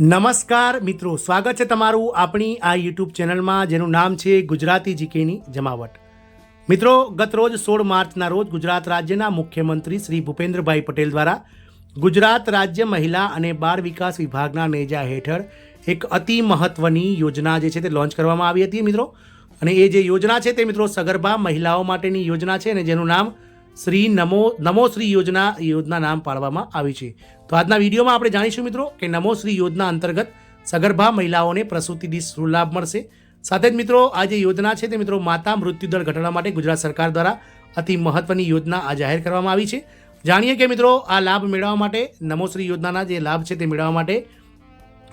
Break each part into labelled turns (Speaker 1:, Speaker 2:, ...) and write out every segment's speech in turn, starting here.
Speaker 1: નમસ્કાર મિત્રો, સ્વાગત છે તમારું આપણી આ યુટ્યુબ ચેનલમાં, જેનું નામ છે ગુજરાતી જીકેની જમાવટ. મિત્રો, ગત રોજ સોળ માર્ચના રોજ ગુજરાત રાજ્યના મુખ્યમંત્રી શ્રી ભૂપેન્દ્રભાઈ પટેલ દ્વારા ગુજરાત રાજ્ય મહિલા અને બાળ વિકાસ વિભાગના નેજા હેઠળ એક અતિ મહત્વની યોજના જે છે તે લોન્ચ કરવામાં આવી હતી મિત્રો. અને એ જે યોજના છે તે મિત્રો સગર્ભા મહિલાઓ માટેની યોજના છે અને જેનું નામ શ્રી નમો નમો શ્રી યોજના યોજના નામ પાડવામાં આવી છે. તો આજના વિડીયોમાં આપણે જાણીશું મિત્રો કે નમો શ્રી યોજના અંતર્ગત સગર્ભા મહિલાઓને પ્રસૂતિ દી શું લાભ મળશે. સાથે જ મિત્રો, આ જે યોજના છે તે મિત્રો માતા મૃત્યુદર ઘટાડવા માટે ગુજરાત સરકાર દ્વારા અતિ મહત્વની યોજના આ જાહેર કરવામાં આવી છે. જાણીએ કે મિત્રો, આ લાભ મેળવવા માટે નમો શ્રી યોજનાના જે લાભ છે તે મેળવવા માટે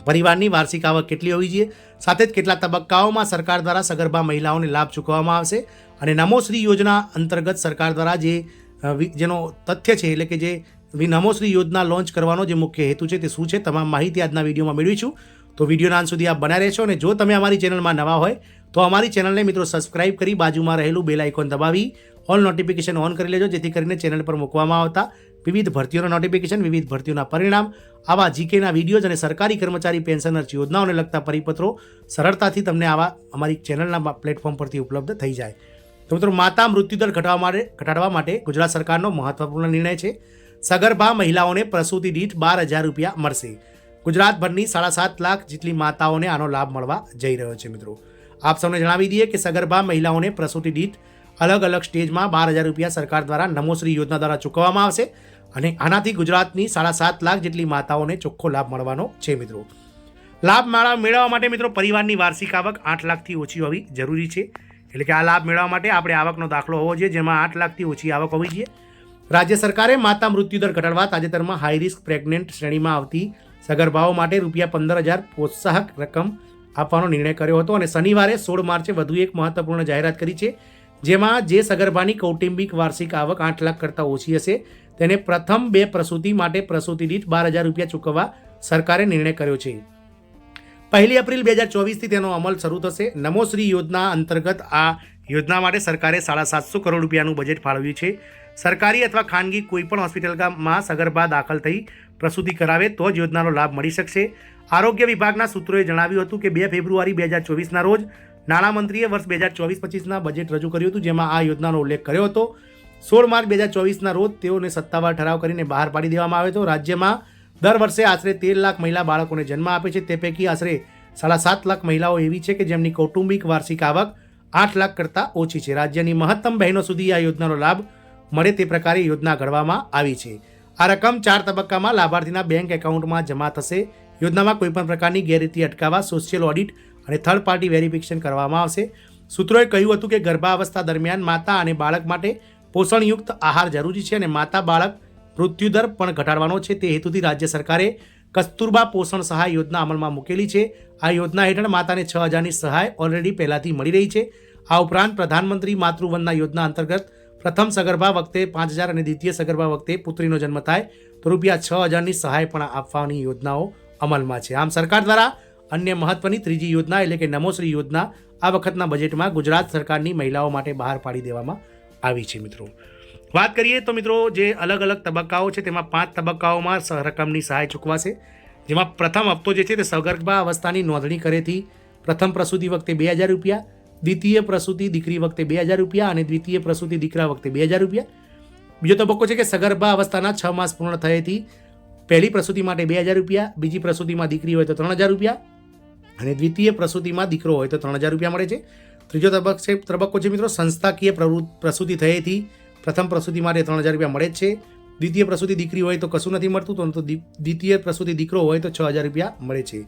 Speaker 1: પરિવારની વાર્ષિક આવક કેટલી હોવી જોઈએ? સાથે જ કેટલા તબક્કાઓમાં સરકાર દ્વારા સગર્ભા મહિલાઓને લાભ ચૂકવવામાં આવશે અને નમોશ્રી યોજના અંતર્ગત સરકાર દ્વારા જે જેનો તથ્ય છે, એટલે કે જે નમોશ્રી યોજના લોન્ચ કરવાનો જે મુખ્ય હેતુ છે તે શું છે, તમામ માહિતી આજના વિડીયોમાં મેળવીશું. તો વિડીયોના અંત સુધી આપ બનાવી રહેશો અને જો તમે અમારી ચેનલમાં નવા હોય, તો અમારી ચેનલને મિત્રો સબસ્ક્રાઇબ કરી બાજુમાં રહેલું બેલ આઇકોન દબાવી, ઓલ નોટિફિકેશન ઓન કરી લેજો, જેથી કરીને ચેનલ પર મૂકવામાં આવતા વિવિધ ભરતીઓના નોટિફિકેશન વિવિધ ભરતીઓના પરિણામ, આવા જીકેના વિડીયોઝ અને સરકારી કર્મચારી પેન્શનર્સ યોજનાઓને લગતા પરિપત્રો સરળતાથી તમને આવા અમારી ચેનલના પ્લેટફોર્મ પરથી ઉપલબ્ધ થઈ જાય. તો મિત્રો, માતા મૃત્યુદર ઘટાડવા માટે ઘટાડવા માટે ગુજરાત સરકારનો મહત્વપૂર્ણ નિર્ણય છે. સગર્ભા મહિલાઓને પ્રસૂતિ દીઠ બાર હજાર રૂપિયા મળશે. ગુજરાતભરની સાડા સાત લાખ જેટલી માતાઓને આનો લાભ મળવા જઈ રહ્યો છે મિત્રો. આપ સૌને જણાવી દઈએ કે સગર્ભા મહિલાઓને પ્રસૂતિ દીઠ અલગ અલગ સ્ટેજમાં બાર હજાર રૂપિયા સરકાર દ્વારા નમોશ્રી યોજના દ્વારા ચૂકવવામાં આવશે. અને આનાથી ગુજરાતની સાડા સાત લાખ જેટલી માતાઓને ચોખ્ખો લાભ મળવાનો છે મિત્રો. લાભ મેળવવા માટે મિત્રો પરિવારની વાર્ષિક આવક આઠ લાખથી ઓછી હોવી જરૂરી છે. એટલે કે આ લાભ મેળવવા માટે આપણે આવકનો દાખલો હોવો જોઈએ, જેમાં આઠ લાખથી ઓછી આવક હોવી જોઈએ. રાજ્ય સરકારે માતા મૃત્યુદર ઘટાડવા તાજેતરમાં હાઈ રિસ્ક પ્રેગ્નન્ટ શ્રેણીમાં આવતી સગર્ભાઓ માટે રૂપિયા પંદર હજાર પ્રોત્સાહક રકમ આપવાનો નિર્ણય કર્યો હતો અને શનિવારે સોળ માર્ચે વધુ એક મહત્વપૂર્ણ જાહેરાત કરી છે, જેમાં જે સગર્ભાની કૌટુંબિક વાર્ષિક આવક આઠ લાખ કરતાં ઓછી હશે તેને પ્રથમ બે પ્રસૂતિ માટે પ્રસૂતિ દીઠ બાર હજાર રૂપિયા ચૂકવવા સરકારે નિર્ણય કર્યો છે. પહેલી એપ્રિલ બે હજાર ચોવીસથી તેનો અમલ શરૂ થશે. નમોશ્રી યોજના અંતર્ગત આ યોજના માટે સરકારે સાડા સાતસો કરોડ રૂપિયાનું બજેટ ફાળવ્યું છે. સરકારી અથવા ખાનગી કોઈપણ હોસ્પિટલમાં સગર્ભા દાખલ થઈ પ્રસૂતિ કરાવે તો જ યોજનાનો લાભ મળી શકશે. આરોગ્ય વિભાગના સૂત્રોએ જણાવ્યું હતું કે બે ફેબ્રુઆરી બે હજાર ચોવીસના રોજ નાણામંત્રીએ વર્ષ બે હજાર ચોવીસ પચીસના બજેટ રજૂ કર્યું હતું, જેમાં આ યોજનાનો ઉલ્લેખ કર્યો હતો. સોળ માર્ચ બે હજાર ચોવીસના રોજ તેઓને સત્તાવાર ઠરાવ કરીને બહાર પાડી દેવામાં આવ્યો હતો. રાજ્યમાં દર વર્ષે આશરે તેર લાખ મહિલા બાળકોને જન્મ આપે છે. તે પૈકી આશરે સાડા સાત લાખ મહિલાઓ એવી છે કે જેમની કૌટુંબિક વાર્ષિક આવક આઠ લાખ કરતાં ઓછી છે. રાજ્યની મહત્તમ બહેનો સુધી આ યોજનાનો લાભ મળે તે પ્રકારે યોજના ઘડવામાં આવી છે. આ રકમ ચાર તબક્કામાં લાભાર્થીના બેંક એકાઉન્ટમાં જમા થશે. યોજનામાં કોઈપણ પ્રકારની ગેરરીતિ અટકાવવા, સોશિયલ ઓડિટ અને થર્ડ પાર્ટી વેરિફિકેશન કરવામાં આવશે. સૂત્રોએ કહ્યું હતું કે ગર્ભાવસ્થા દરમિયાન માતા અને બાળક માટે પોષણયુક્ત આહાર જરૂરી છે અને માતા બાળક મૃત્યુદર પણ ઘટાડવાનો છે. તે હેતુથી રાજ્ય સરકારે કસ્તુરબા પોષણ સહાય યોજના અમલમાં મૂકેલી છે. આ યોજના હેઠળ માતાને છ હજારની સહાય ઓલરેડી પહેલાંથી મળી રહી છે. આ ઉપરાંત પ્રધાનમંત્રી માતૃવંદના યોજના અંતર્ગત પ્રથમ સગર્ભા વખતે પાંચ હજાર અને દ્વિતીય સગર્ભા વખતે પુત્રીનો જન્મ થાય તો રૂપિયા છ હજારની સહાય પણ આપવાની યોજનાઓ અમલમાં છે. આમ સરકાર દ્વારા અન્ય મહત્વની ત્રીજી યોજના એટલે કે નમોશ્રી યોજના આ વખતના બજેટમાં ગુજરાત સરકારની મહિલાઓ માટે બહાર પાડી દેવામાં આવી છે, મિત્રો. વાત કરીએ તો, મિત્રો, જે અલગ અલગ તબક્કાઓ છે, તેમાં પાંચ તબક્કાઓમાં રકમની સહાય ચૂકવાશે. જેમાં પ્રથમ હપ્તો જે છે, તે સગર્ભા અવસ્થાની નોંધણી કરેથી પ્રથમ પ્રસૂતિ વખતે બે હજાર રૂપિયા, દ્વિતીય પ્રસૂતિ દીકરી વખતે બે હજાર રૂપિયા અને દ્વિતીય પ્રસૂતિ દીકરા વખતે બે હજાર રૂપિયા. બીજો તબક્કો છે કે સગર્ભા અવસ્થાના છ માસ પૂર્ણ થયેથી પહેલી પ્રસૂતિ માટે બે હજાર રૂપિયા, બીજી પ્રસૂતિમાં દીકરી હોય તો ત્રણ હજાર રૂપિયા અને દ્વિતીય પ્રસૂતિમાં દીકરો હોય તો ત્રણ હજાર રૂપિયા મળે છે. ત્રીજો તબક્કો છે તબક્કો છે મિત્રો, સંસ્થાકીય પ્રસૂતિ હતી. પ્રથમ પ્રસૂતિ માટે ત્રણ હજાર રૂપિયા મળે જ છે. દ્વિતીય પ્રસૂતિ દીકરી હોય તો કશું નથી મળતું, પરંતુ દ્વિ- દ્વિતીય પ્રસૂતિ દીકરો હોય તો છ હજાર રૂપિયા મળે છે.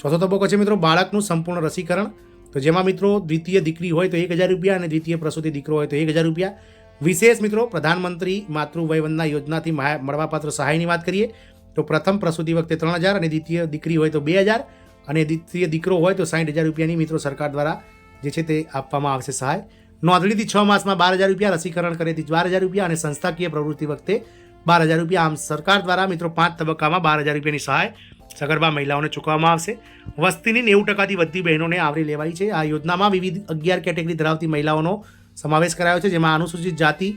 Speaker 1: ચોથો તબક્કો છે મિત્રો, બાળકનું સંપૂર્ણ રસીકરણ. તો જેમાં મિત્રો દ્વિતીય દીકરી હોય તો એક હજાર રૂપિયા અને દ્વિતીય પ્રસૂતિ દીકરો હોય તો એક હજાર રૂપિયા. વિશેષ મિત્રો, પ્રધાનમંત્રી માતૃવયવંદના યોજનાથી મળવાપાત્ર સહાયની વાત કરીએ, તો પ્રથમ પ્રસૂતિ વખતે ત્રણ હજાર અને દ્વિતીય દીકરી હોય તો બે હજાર અને દ્વિતીય દીકરો હોય તો સાઠ હજાર રૂપિયાની મિત્રો સરકાર દ્વારા જે છે તે આપવામાં આવશે સહાય. નોંધણીથી છ માસમાં બાર હજાર રૂપિયા રસીકરણ કરેથી બાર હજાર રૂપિયા અને સંસ્થાકીય પ્રવૃત્તિ વખતે બાર હજાર રૂપિયા. આમ સરકાર દ્વારા મિત્રો પાંચ તબક્કામાં બાર હજાર રૂપિયાની સહાય સગર્ભા મહિલાઓને ચૂકવવામાં આવશે. વસ્તીની નેવું ટકાથી વધતી બહેનોને આવરી લેવાઈ છે. આ યોજનામાં વિવિધ અગિયાર કેટેગરી ધરાવતી મહિલાઓનો સમાવેશ કરાયો છે, જેમાં અનુસૂચિત જાતિ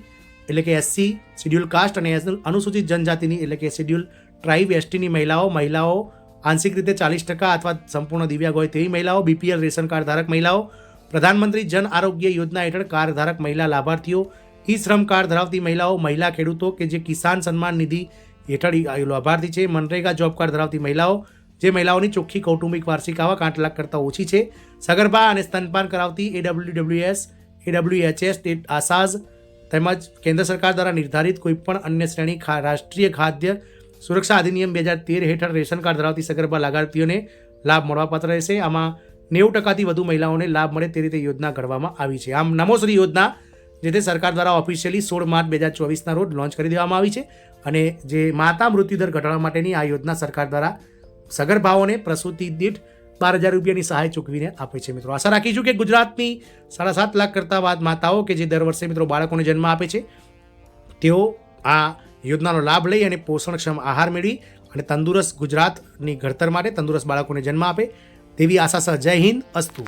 Speaker 1: એટલે કે એસસી, શેડ્યુલ કાસ્ટ અને અનુસૂચિત જનજાતિની એટલે કે શેડ્યુલ ટ્રાઇબ એસટીની મહિલાઓ મહિલાઓ આંશિક રીતે ચાલીસ ટકા અથવા સંપૂર્ણ દિવ્યાંગ હોય તેવી મહિલાઓ, બીપીએલ, રેશન કાર્ડ ધારક મહિલાઓ પ્રધાનમંત્રી જન આરોગ્ય યોજના હેઠળ કાર્ડ ધારક મહિલા લાભાર્થીઓ, ઈ શ્રમ કાર્ડ ધરાવતી મહિલાઓ, મહિલા ખેડૂતો કે જે કિસાન સન્માન નિધિ હેઠળ લાભાર્થી છે. મનરેગા જોબ કાર્ડ ધરાવતી મહિલાઓ, જે મહિલાઓની ચોખ્ખી કૌટુંબિક વાર્ષિક આવક આઠ લાખ કરતાં ઓછી છે. સગર્ભા અને સ્તનપાન કરાવતી એડબ્લ્યુડબ્લ્યુએસ એડબ્લ્યુએચએસ સ્ટેટ આસાઝ તેમજ કેન્દ્ર સરકાર દ્વારા નિર્ધારિત કોઈપણ અન્ય શ્રેણી રાષ્ટ્રીય ખાદ્ય સુરક્ષા અધિનિયમ બે હજાર તેર હેઠળ રેશન કાર્ડ ધરાવતી સગર્ભા લાભાર્થીઓને લાભ મળવાપાત્ર રહેશે. આમાં નેવું ટકાથી વધુ મહિલાઓને લાભ મળે તે રીતે યોજના ઘડવામાં આવી છે. આમ નમોશ્રી યોજના, જે તે સરકાર દ્વારા ઓફિશિયલી સોળ માર્ચ બે હજાર ચોવીસના રોજ લોન્ચ કરી દેવામાં આવી છે અને જે માતા મૃત્યુદર ઘટાડવા માટેની આ યોજના સરકાર દ્વારા સગર્ભાઓને પ્રસૂતિ દીઠ બાર હજાર રૂપિયાની સહાય ચૂકવીને આપે છે મિત્રો. આશા રાખીશું કે ગુજરાતની સાડા સાત લાખ કરતાં બાદ માતાઓ કે જે દર વર્ષે મિત્રો બાળકોને જન્મ આપે છે, તેઓ આ યોજનાનો લાભ લઈ અને પોષણક્ષમ આહાર મેળવી અને તંદુરસ્ત ગુજરાતની ઘડતર માટે તંદુરસ્ત બાળકોને જન્મ આપે. તેવી આશા સહ જય હિન્દ. અસ્તુ.